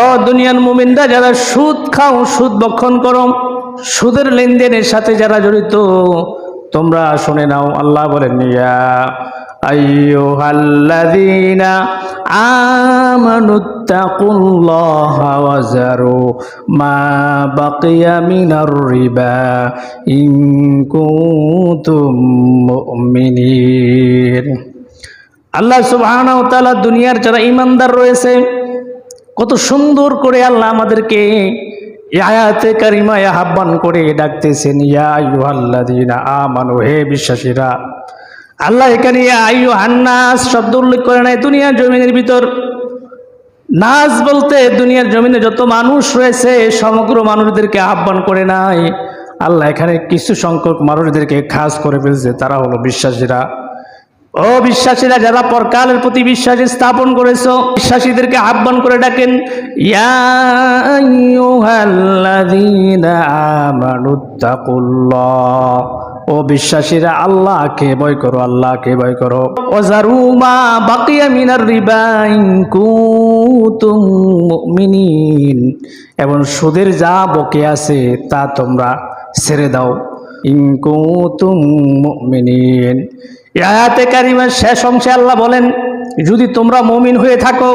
ও দুনিয়ার মুমিনরা, যারা সুদ খাও, সুদ বক্ষণ করো, সুদের লেনদেনের সাথে যারা জড়িত, তোমরা শুনে নাও, আল্লাহ বলেন, ইয়া মা মিনার রিবা ইন আল্লাহ তাআলা দুনিয়ার যারা ঈমানদার রয়েছে কত সুন্দর করে আল্লাহ আমাদেরকে আয়াতে কারিমায় আহ্বান করে ডাকতেছেন, ইয়া আইয়ুহাল্লাযীনা আমানু হে বিশ্বাসীরা। আল্লাহ এখানে, ইয়া আইয়ুহান্নাস শব্দ উল্লেখ করে নাই, দুনিয়ার জমিনের ভিতর নাচ বলতে দুনিয়ার জমিনে যত মানুষ রয়েছে, সমগ্র মানুষদেরকে আহ্বান করে নাই। আল্লাহ এখানে কিছু সংখ্যক মানুষদেরকে খাস করে ফেলছে, তারা হলো বিশ্বাসীরা। ও বিশ্বাসীরা যারা পরকালের প্রতি বিশ্বাস স্থাপন করেছ, বিশ্বাসীদেরকে আহ্বান করে ডাকেন ও বিশ্বাসীরা, আল্লাহকে ভয় করো, আল্লাহকে ভয় করো। ওয়াজারু মা বাকিয়া মিনার এবং সুদের যা বকে আছে তা তোমরা ছেড়ে দাও। আয়াতে কারিমার শেষ অংশে আল্লাহ বলেন যদি তোমরা মমিন হয়ে থাকো